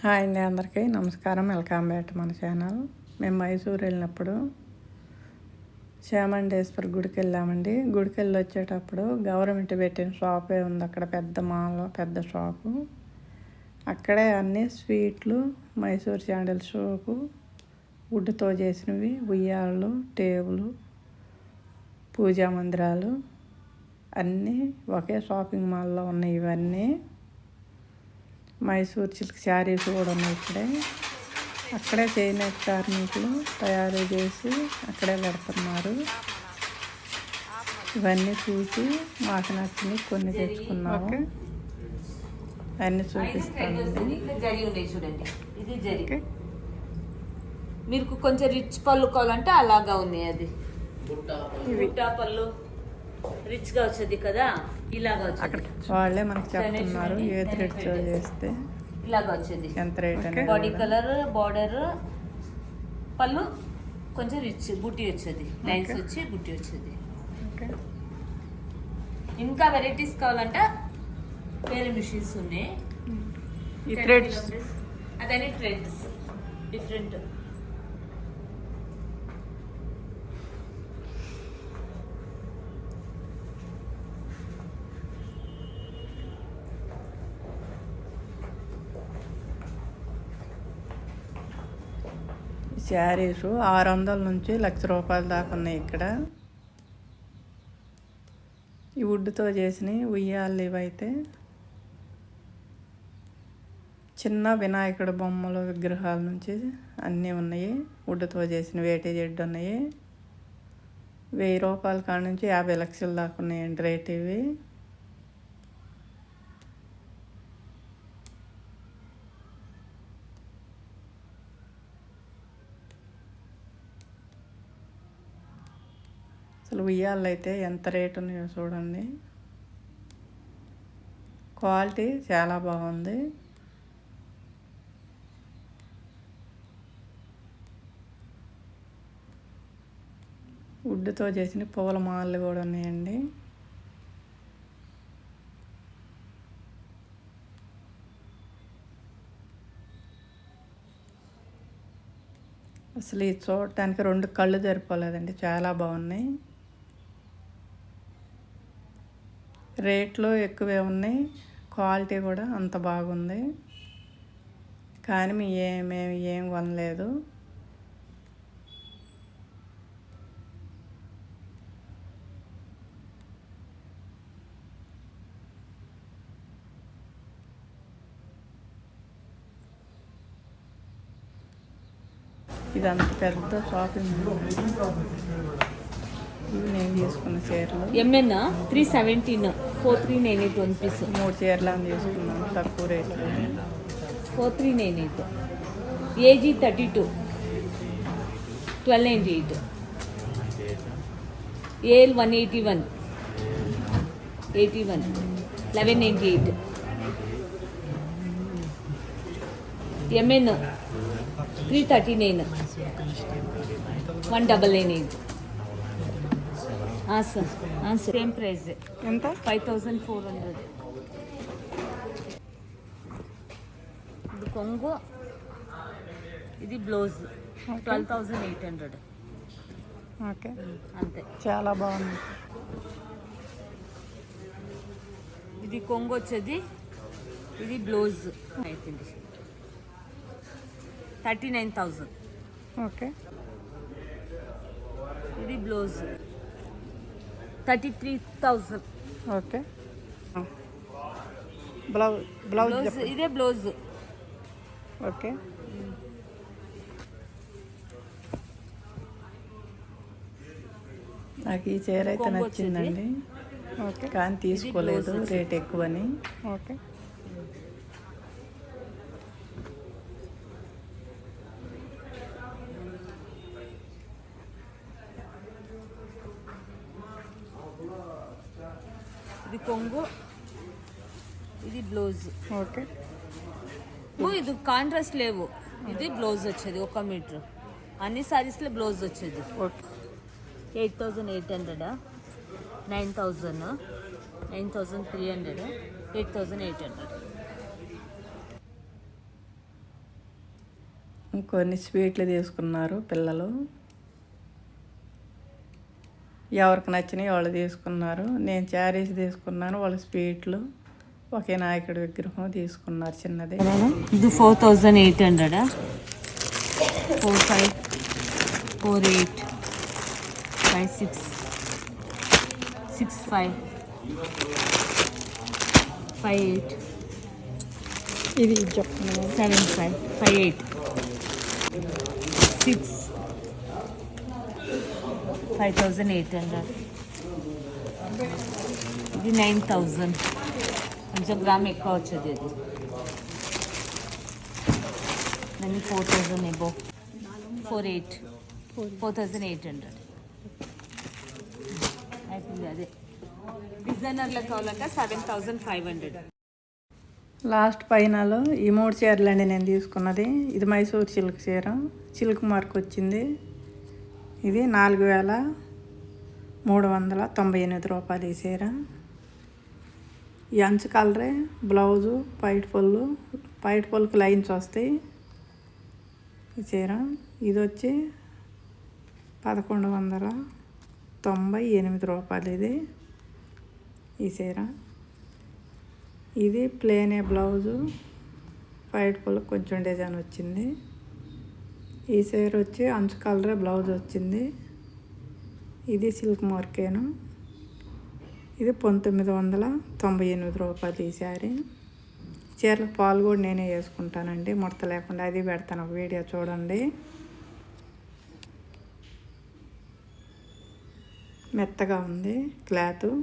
Hi అండి అందరికీ. నమస్కారం. వెల్కమ్ బ్యాక్ మన ఛానల్. మేము మైసూర్ వెళ్ళినప్పుడు చామండేశ్వరి గుడికి వెళ్ళామండి. గుడికి వెళ్ళి వచ్చేటప్పుడు గవర్నమెంట్ పెట్టిన షాపే ఉంది. అక్కడ పెద్ద మాల్ పెద్ద షాపు. అక్కడే అన్ని స్వీట్లు మైసూర్ శాండిల్ సోపు వుడ్తో చేసినవి ఉయ్యాళ్ళు టేబుల్ పూజా మందిరాలు అన్నీ ఒకే షాపింగ్ మాల్లో ఉన్నాయి ఇవన్నీ. మైసూర్ సిల్క్ శారీస్ కూడా ఉన్నాయి ఇక్కడే. అక్కడే చేనేత కార్మికులు తయారు చేసి అక్కడే పెడుతున్నారు. ఇవన్నీ చూసి మాకు నచ్చింది. కొన్ని తెచ్చుకున్నాము. అన్నీ చూపిస్తాను. జరి ఉన్నాయి చూడండి. ఇది జరి. ఓకే. మీకు కొంచెం రిచ్ పళ్ళు కావాలంటే అలాగా ఉన్నాయి అది. బుట్టా పళ్ళు. రిచ్గా వచ్చేది కదా ఇలాగా వచ్చేది వాళ్ళే మనకు చెప్తున్నారు ఏది రేట్ చేస్తే ఇలాగా వచ్చేది ఎంత రేట్ బాడీ. కలర్ బార్డర్ పళ్ళు కొంచెం రిచ్ బుట్టి వచ్చేది. లైన్స్. వచ్చి బుట్టి వచ్చేది. ఇంకా వెరైటీస్ కావాలంటే వేరే మిషన్స్ ఉన్నాయి. థ్రెడ్స్ అదని ట్రెండ్స్ డిఫరెంట్ శారీస్ ఆరు వందల నుంచి లక్ష రూపాయల దాకా ఉన్నాయి ఇక్కడ. ఈ వుడ్తో చేసినవి ఉయ్యాలు ఇవైతే చిన్న వినాయకుడు బొమ్మలు విగ్రహాల నుంచి అన్నీ ఉన్నాయి. వుడ్తో చేసిన వేటి జెడ్డు ఉన్నాయి. వెయ్యి రూపాయల కాడ నుంచి యాభై లక్షల దాకా ఉన్నాయండి రేట్ ఇవి. అసలు ఉయ్యాలు అయితే ఎంత రేటు ఉన్నాయో చూడండి. క్వాలిటీ చాలా బాగుంది. వుడ్తో చేసిన పూల మాలలు కూడా ఉన్నాయండి. అసలు ఇది చూడటానికి రెండు కళ్ళు జరిపోలేదండి చాలా బాగున్నాయి. రేట్లు ఎక్కువే ఉన్నాయి. క్వాలిటీ కూడా అంత బాగుంది. కానీ మీ ఏ- మేము ఏం కొనలేదు. ఇది అంత పెద్ద షాపింగ్ ఇవి నేను తీసుకున్న చీరలు. MN three seventeen four three nine eight one piece మూడు చీరలు అని తీసుకున్నాను తక్కువ రేట్లు. Four three nine eight AG thirty two twelve ninety eight AL one eighty one eighty one eleven ninety eight MN three thirty nine one double nine eight sir. Same price ఎంత? Five thousand four hundred ఇది కొంగు. ఇది blouse. Twelve thousand eight hundred okay. అంతే. చాలా బాగుంది. ఇది కొంగు వచ్చేది. ఇది బ్లౌజ్. అవుతుంది థర్టీ నైన్ థౌజండ్ ఓకే. ఇది blouse. Thirty three thousand okay blouse blouse. ఇదే బ్లౌజ్ ఓకే నాకు ఈ చీర అయితే. నచ్చిందండి. ఓకే కానీ తీసుకోలేదు. రేట్ ఎక్కువని. ఓకే ఇది కొంగు ఇది బ్లౌజ్. ఓకే. ఓ, ఇది కాంట్రాస్ట్ లేవు. ఇది బ్లౌజ్ వచ్చేది ఒక మీటర్. అన్ని సారీస్లో బ్లౌజ్ వచ్చేది. Eight thousand eight hundred? Nine thousand nine thousand three hundred? Eight thousand eight hundred? కొన్ని స్వీట్లు తీసుకున్నారు పిల్లలు. ఎవరికి నచ్చినాయి వాళ్ళు తీసుకున్నారు. నేను చారీస్ తీసుకున్నాను వాళ్ళు స్వీట్లు. ఒకే నాయకుడి విగ్రహం తీసుకున్నారు చిన్నది. ఇది four thousand eight హండ్రెడా four five four eight five six six five five eight ఇది చెప్తున్నాను seven five five eight six five thousand eight hundred. ఇది నైన్ థౌజండ్. కొంచెం గ్రామ్ ఎక్కువ వచ్చేది ఇది. దాన్ని four thousand above four eight. Four thousand eight hundred. అయిపోయింది అదే. డిజైనర్లో కావాలంటే seven thousand five hundred. Last పైనలో ఈ మూడు చీరలు అండి నేను తీసుకున్నది. ఇది మైసూర్ సిల్క్ చీర. సిల్క్ మార్క్ వచ్చింది. ఇది నాలుగు వేల మూడు వందల తొంభై ఎనిమిది రూపాయలు ఈ చీర. ఈ అంచు కలరే బ్లౌజు పైట్ పొల్లు పైట్ పళ్ళుకి లైన్స్ వస్తాయి ఈ చీర. ఇది వచ్చి పదకొండు వందల తొంభై ఎనిమిది రూపాయలు ఇది ఈ చీర. ఇది ప్లేనే బ్లౌజు పైట్ పొల్లు కొంచెం డిజైన్ వచ్చింది. ఈ చీర వచ్చి అంచు కలరే బ్లౌజ్ వచ్చింది. ఇది సిల్క్ మార్కేను. ఇది పంతొమ్మిది వందల తొంభై ఎనిమిది రూపాయలు ఈ శారీ. చీరల పాలు కూడా నేనే వేసుకుంటానండి ముడత లేకుండా అది పెడతాను. ఒక వీడియో చూడండి. మెత్తగా ఉంది క్లాత్.